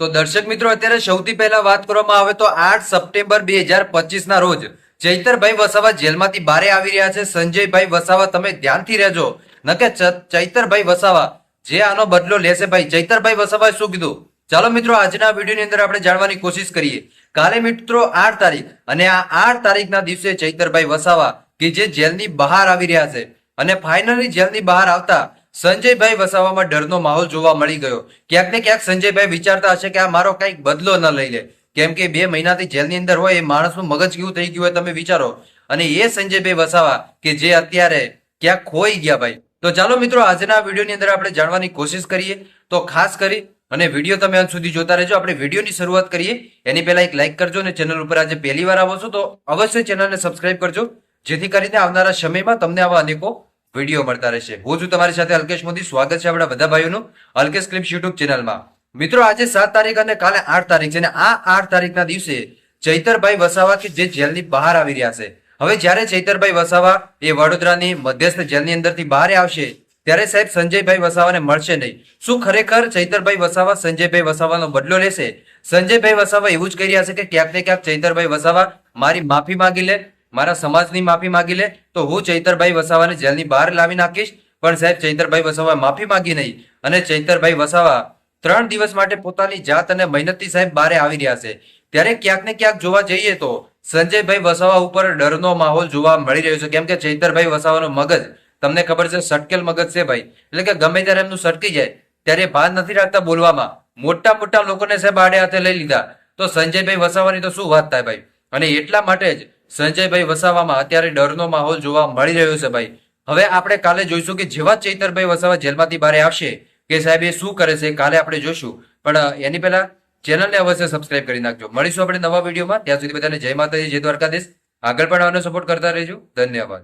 તો દર્શક મિત્રો, અત્યારે સૌથી પહેલા વાત કરવામાં આવે તો આઠ સપ્ટેમ્બર બે હજાર પચીસ ના રોજ ચૈતરભાઈ વસાવા જેલમાંથી બારે આવી રહ્યા છે. સંજયભાઈ વસાવા, તમે ધ્યાનથી રહેજો. નકે કે ચૈતરભાઈ વસાવા, જે આનો બદલો લેશે ભાઈ. ચૈતરભાઈ વસાવાએ શું કીધું? ચાલો મિત્રો, આજના વિડીયોની અંદર આપણે જાણવાની કોશિશ કરીએ. કાલે મિત્રો આઠ તારીખ અને આ આઠ તારીખના દિવસે ચૈતરભાઈ વસાવા કે જે જેલની બહાર આવી રહ્યા છે અને ફાઇનલી જેલની બહાર આવતા સંજયભાઈ વસાવામાં ડરનો માહોલ જોવા મળી ગયો. ક્યાંક ને ક્યાંક સંજયભાઈ વિચારતા હશે કે આ મારો કંઈક બદલો ન લઈ લે. કેમ કે બે મહિનાથી જેલની અંદર હોય એ માણસનું મગજ કેવું થઈ ગયું હોય તમે વિચારો. અને એ સંજયભાઈ વસાવા કે જે અત્યારે ક્યાંક ખોઈ ગયા ભાઈ. તો ચાલો મિત્રો, આજના વિડીયોની અંદર આપણે જાણવાની કોશિશ કરીએ. તો ખાસ કરી અને વીડિયો તમે અંત સુધી જોતા રહેજો. આપણે વિડીયોની શરૂઆત કરીએ. એની પહેલા એક લાઈક કરજો અને ચેનલ ઉપર આજે પહેલી વાર આવો છો તો અવશ્ય ચેનલને સબસ્ક્રાઇબ કરજો. જેથી કરીને આવનારા સમયમાં તમને આવા અનેકો વીડિયો મળતા રહેશે. હું છું તમારી સાથે અલ્કેશ મોદી. સ્વાગત છે આપણા બધા ભાઈઓનું અલ્કેશ ક્લિપ્સ યુટ્યુબ ચેનલમાં. મિત્રો, આજે સાત તારીખ અને કાલે આઠ તારીખ છે અને આ આઠ તારીખના દિવસે ચૈતરભાઈ વસાવા કે જે જેલની બહાર આવી રહ્યા છે. હવે જ્યારે ચૈતરભાઈ વસાવા એ વડોદરાની મધ્યસ્થ જેલની અંદરથી બહાર આવશે, ત્યારે સાહેબ સંજયભાઈ વસાવાને મળશે નહીં. શું ખરેખર ચૈતરભાઈ વસાવા સંજયભાઈ વસાવાનો બદલો લેશે? સંજયભાઈ વસાવા એવું જ કહી રહ્યા છે કે ક્યાંક ને ક્યાંક ચૈતરભાઈ વસાવા મારી માફી માંગી લે મારા સમાજની માફી માંગી લે, તો હું ચૈતરભાઈ વસાવાને જેલની બહાર લાવી નાખીશ. પણ સાહેબ, ચૈતરભાઈ વસાવા માફી માંગી નહીં. અને ચૈતરભાઈ વસાવા ત્રણ દિવસ માટે પોતાની જાત અને મહેનતથી સાહેબ બારે આવી રહ્યા છે. ત્યારે ક્યાંક ને ક્યાંક જોવા જઈએ તો સંજયભાઈ વસાવા ઉપર ડરનો માહોલ જોવા મળી રહ્યો છે. કેમ કે ચૈતરભાઈ વસાવાનો મગજ, તમને ખબર છે, સટકેલ મગજ છે ભાઈ. એટલે કે ગમે ત્યારે એમનું સટકી જાય, ત્યારે ભાન નથી રાખતા બોલવામાં. મોટા મોટા લોકોને સાહેબ આડે હાથે લઈ લીધા. તો સંજયભાઈ વસાવાની તો શું વાત થાય ભાઈ? અને એટલા માટે જ સંજયભાઈ વસાવામાં અત્યારે ડરનો માહોલ જોવા મળી રહ્યો છે ભાઈ. હવે આપણે કાલે જોઈશું કે જેવા ચૈતરભાઈ વસાવા જેલમાંથી બહાર આવશે કે સાહેબ એ શું કરે છે કાલે આપણે જોઈશું. પણ એની પહેલા ચેનલને અવશ્ય સબસ્ક્રાઇબ કરી નાખજો. મળીશું આપણે નવા વિડીયોમાં. ત્યાં સુધી બધાને જય માતાજી, જય દ્વારકાધીશ. આગળ પણ આવવાનો સપોર્ટ કરતા રહેજો. ધન્યવાદ.